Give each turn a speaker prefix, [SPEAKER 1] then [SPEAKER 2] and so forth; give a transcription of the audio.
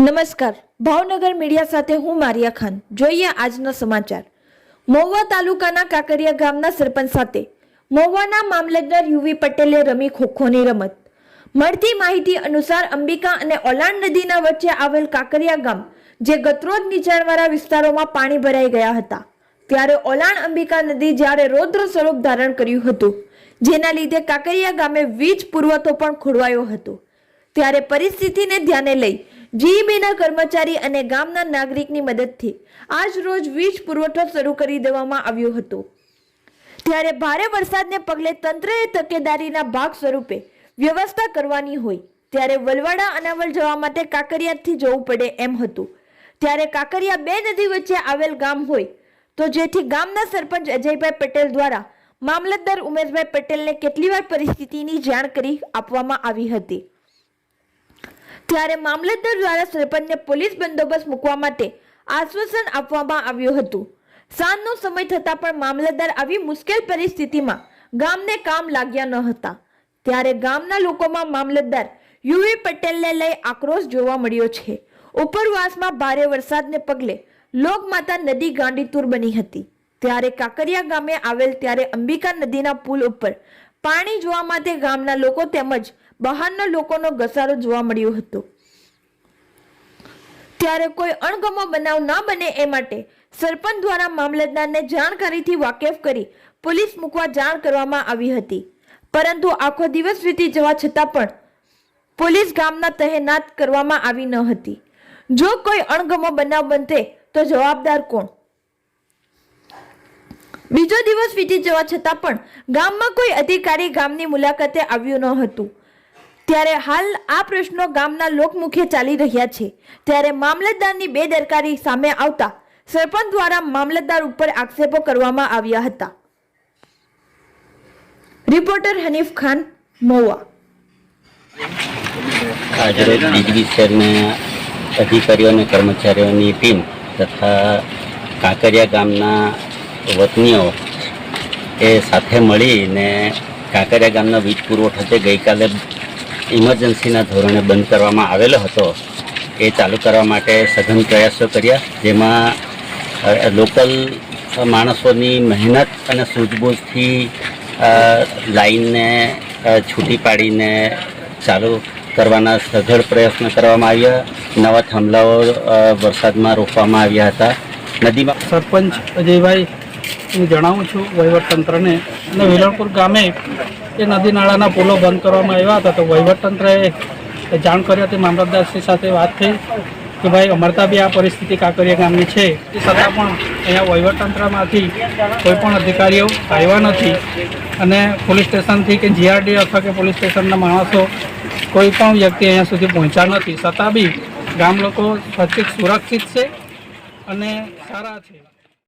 [SPEAKER 1] નમસ્કાર. ભાવનગર મીડિયા સાથે હું મારિયા ખાન. જોઈએ આજના સમાચાર. મહુવા તાલુકાના કાકરિયા ગામના સરપંચ સાથે મહુવાના મામલતદાર યુવી પટેલે રમી ખોખોની રમત. મળતી માહિતી અનુસાર અંબિકા અને ઓલાણ નદીના વચ્ચે આવેલ કાકરિયા ગામ, જે ગતરોજ નીચાણવાળા વિસ્તારોમાં પાણી ભરાઈ ગયા હતા. ત્યારે ઓલાણ અંબિકા નદી જ્યારે રૌદ્ર સ્વરૂપ ધારણ કર્યું હતું, જેના લીધે કાકરિયા ગામે વીજ પુરવઠો પણ ખોરવાયો હતો. ત્યારે પરિસ્થિતિને ધ્યાને લઈ જીઈબીના કર્મચારી અને ગામના નાગરિકની મદદથી આજ રોજ વીજ પુરવઠો શરૂ કરી દેવામાં આવ્યો હતો. ત્યારે ભારે વરસાદને પગલે તંત્રએ તકેદારીના ભાગ સ્વરૂપે વ્યવસ્થા કરવાની હોય ત્યારે વલવાડા અનાવલ જવા માટે કાંકરિયાથી જવું પડે એમ હતું. ત્યારે કાંકરિયા બે નદી વચ્ચે આવેલ ગામ હોય તો જેથી ગામના સરપંચ અજયભાઈ પટેલ દ્વારા મામલતદાર ઉમેશભાઈ પટેલને કેટલી વાર પરિસ્થિતિની જાણ કરી આપવામાં આવી હતી. ત્યારે મામલતદાર દ્વારા સરપંચને પોલીસ બંદોબસ્ત મૂકવા માટે આશ્વાસન આપવામાં આવ્યું હતું. સાંજનો સમય થતાં પણ મામલતદાર આવી મુશ્કેલ પરિસ્થિતિમાં ગામને કામ લાગ્યા ન હતા. ત્યારે ગામના લોકોમાં મામલતદાર યુવી પટેલને લઈ આક્રોશ જોવા મળ્યો છે. ઉપરવાસમાં ભારે વરસાદને પગલે લોકમાતા નદી ગાંડીતુર બની હતી. ત્યારે કાકરિયા ગામે આવેલ ત્યારે અંબિકા નદીના પુલ ઉપર પાણી જોવા માટે ગામના લોકો તેમજ બહારના લોકોનો ઘસારો જોવા મળ્યો હતો. ત્યારે કોઈ અણગમો બનાવ ન બને એ માટે સરપંચ દ્વારા મામલતદારને જાણકારીથી વાકેફ કરી પોલીસ મૂકવા જાણ કરવામાં આવી હતી. પરંતુ આખો દિવસ વીતી જવા છતાં પણ પોલીસ ગામના તહેનાત કરવામાં આવી ન હતી. જો કોઈ અણગમો બનાવ બનતે તો જવાબદાર કોણ? બીજો દિવસ વીતી જવા છતાં પણ ગામમાં કોઈ અધિકારી ગામની મુલાકાતે આવ્યું ન હતું. ત્યારે હાલ આ પ્રશ્નો ગામના લોકમુખે ચાલી રહ્યા છે. ત્યારે મામલતદારની બેદરકારી સામે આવતા સરપંચ દ્વારા મામલતદાર ઉપર આક્ષેપો કરવામાં આવ્યા હતા. રિપોર્ટર હનીફ ખાન મોવા
[SPEAKER 2] આજરોજ ડીજવી શહેરના અધિકારીઓ અને કર્મચારીઓની ટીમ તથા કાંકરિયા ગામના વતનીઓ એ સાથે મળીને કાંકરિયા ગામના વીજ પુરવઠા જે ગઈકાલે ઇમરજન્સીના ધોરણે બંધ કરવામાં આવેલો હતો. એ ચાલુ કરવા માટે સઘન પ્રયાસો કર્યા, જેમાં લોકલ માણસોની મહેનત અને સૂઝબૂઝથી લાઈનને છૂટી પાડીને ચાલુ કરવાના સઘળ પ્રયત્ન કરવામાં આવ્યા. નવા થાંભલાઓ વરસાદમાં રોકવામાં આવ્યા હતા. નદીમાં
[SPEAKER 3] સરપંચ અજયભાઈ, હું જણાવું છું વહીવટતંત્રને. અને વેલણપુર ગામે એ નદી નાળાના પુલો બંધ કરવામાં આવ્યા હતા તો વહીવટતંત્રએ જાણ કરી હતી. મામલતદારશ્રી સાથે વાત થઈ કે ભાઈ, અમરતા બી આ પરિસ્થિતિ કાંકરિયા ગામની છે. એ છતાં પણ અહીંયા વહીવટતંત્રમાંથી કોઈ પણ અધિકારીઓ આવ્યા નથી. અને પોલીસ સ્ટેશનથી કે જીઆરડી અથવા કે પોલીસ સ્ટેશનના માણસો કોઈ પણ વ્યક્તિ અહીંયા સુધી પહોંચ્યા નથી. છતાં બી ગામ લોકો સચિત, સુરક્ષિત છે અને સારા છે.